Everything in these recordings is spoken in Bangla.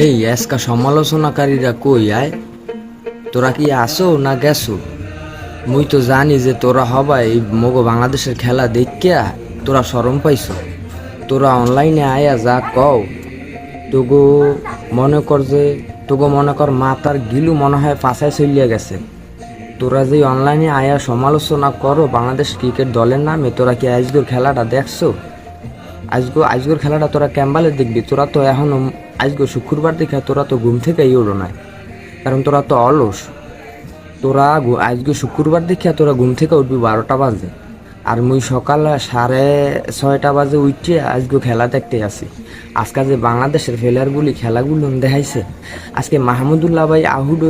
এই আজকা সমালোচনাকারীরা কই, আয়? তোরা কি আসো না গেছো? মুই তো জানি যে তোরা হবাই মগো বাংলাদেশের খেলা দেখিয়া তোরা সরম পাইছ। তোরা অনলাইনে আয়া যা কও। তোগো মনে কর যে তোগো মনে কর মাতার গিলু মনে হয় পাশায় চলিয়া গেছে। তোরা যে অনলাইনে আয়া সমালোচনা করো, বাংলাদেশ ক্রিকেট দলের নামে, তোরা কি আজকের খেলাটা দেখছ? আজগো আজকের খেলাটা তোরা ক্যাম্বালে দেখবি, তোরা তো এখনও আজগো শুক্রবার দেখে তোরা তো ঘুম থেকেই ওড়ো নাই। কারণ তোরা তো অলস। তোরা আজকে শুক্রবার দেখিয়া তোরা ঘুম থেকে উঠবি বারোটা বাজে। আর মুই সকাল সাড়ে ছয়টা বাজে উঠছে আজকে খেলা দেখতে আসি। আজকে যে বাংলাদেশের ফেলারগুলি খেলাগুলো দেখাইছে, আজকে মাহমুদুল্লাহ ভাই আউট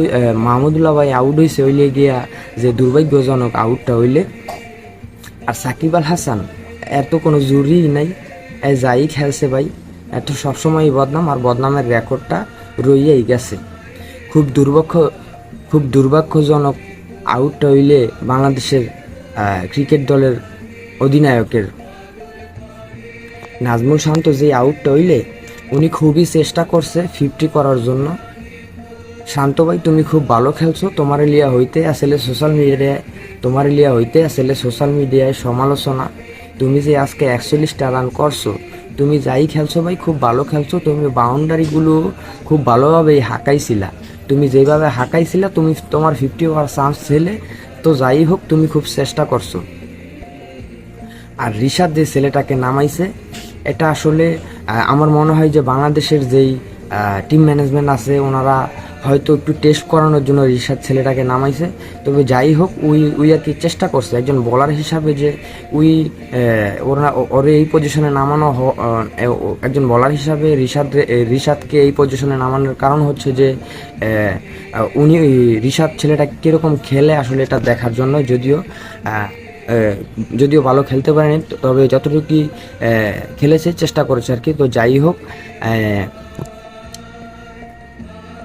মাহমুদুল্লাহ ভাই আউট হয়েছে হইলে গিয়া যে দুর্ভাগ্যজনক আউটটা হইলে। আর সাকিব আল হাসান এত কোনো জরুরি নাই। এ যাই খেলছে ভাই। এত সবসময় বদনাম আর বদনামের রেকর্ডটা রইয়াই গেছে। খুব দুর্ভাগ্য খুব দুর্ভাগ্যজনক আউট হইলে বাংলাদেশের ক্রিকেট দলের অধিনায়কের। নাজমুল শান্ত যে আউটটা হইলে, উনি খুবই চেষ্টা করছে ফিফটি করার জন্য। শান্ত ভাই, তুমি খুব ভালো খেলছো, তোমার লিয়া হইতে আসলে সোশ্যাল মিডিয়ায় তোমার লিয়া হইতে আসলে সোশ্যাল মিডিয়ায় সমালোচনা। তুমি যে আজকে একচল্লিশটা রান করছ তুমি যাই খেলছো ভাই, খুব ভালো খেলছো, তুমি বাউন্ডারিগুলো খুব ভালোভাবেই হাঁকাইছিলা। তুমি যেভাবে হাঁকাইছিলা, তুমি তোমার ফিফটি ওভার চান্স ছেলে, তো যাই হোক, তুমি খুব চেষ্টা করছ। আর রিশাদ যে ছেলেটাকে নামাইছে, এটা আসলে আমার মনে হয় যে বাংলাদেশের যেই টিম ম্যানেজমেন্ট আছে, ওনারা হয়তো একটু টেস্ট করানোর জন্য রিশাদ ছেলেটাকে নামাইছে। তবে যাই হোক উই উই আর কি চেষ্টা করছে। একজন বলার হিসাবে যে উই ওরা, ওর এই পজিশনে নামানো একজন বলার হিসাবে রিশাদ রিশাদকে এই পজিশনে নামানোর কারণ হচ্ছে যে উনি রিশাদ ছেলেটা কীরকম খেলে আসলে এটা দেখার জন্য। যদিও যদিও ভালো খেলতে পারেনি, তবে যতটুকু খেলেছে, চেষ্টা করেছে আর কি। তো যাই হোক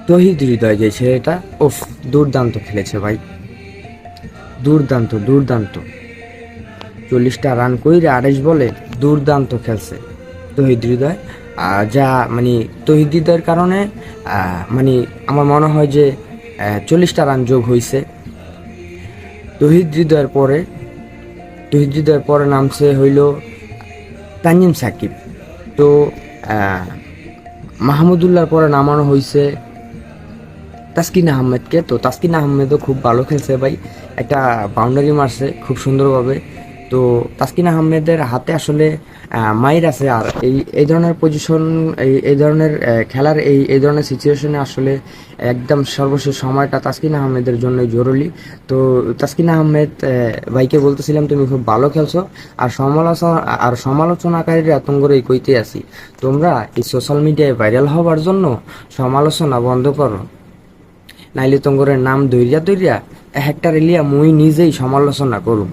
তহিদ হৃদয় যে ছেলেটা ওফ দুর্দান্ত খেলেছে ভাই। দুর্দান্ত দুর্দান্ত। চল্লিশটা রান কইরে আড়াইশ বলে দুর্দান্ত খেলছে তহিদ হৃদয়। যা মানে তহিদ হৃদয়ের কারণে মানে আমার মনে হয় যে চল্লিশটা রান যোগ হয়েছে তহিদ হৃদয়ের পরে, তহিদ হৃদয়ের পরে নামছে হইল তানজিম সাকিব। তো মাহমুদুল্লাহর পরে নামানো হয়েছে তাসকিন আহমেদকে। তো তাসকিন আহমেদও খুব ভালো খেলছে ভাই। একটা বাউন্ডারি মারছে খুব সুন্দরভাবে। তো তাসকিন আহমেদের হাতে আসলে মাইর আছে। আর এই এই ধরনের পজিশন এই এই ধরনের খেলার এই এই ধরনের সিচুয়েশনে আসলে একদম সর্বশেষ সময়টা তাসকিন আহমেদের জন্য জরুরি। তো তাসকিন আহমেদ ভাইকে বলতেছিলাম, তুমি খুব ভালো খেলছো। আর সমালোচনা, আর সমালোচনাকারীরা এত করে কইতে আছি তোমরা এই সোশ্যাল মিডিয়ায় ভাইরাল হওয়ার জন্য সমালোচনা বন্ধ করো। নাইলে তঙ্গরের নাম দৈরিয়া দৈরিয়া এক এলিয়া মুই নিজেই সমালোচনা করুম।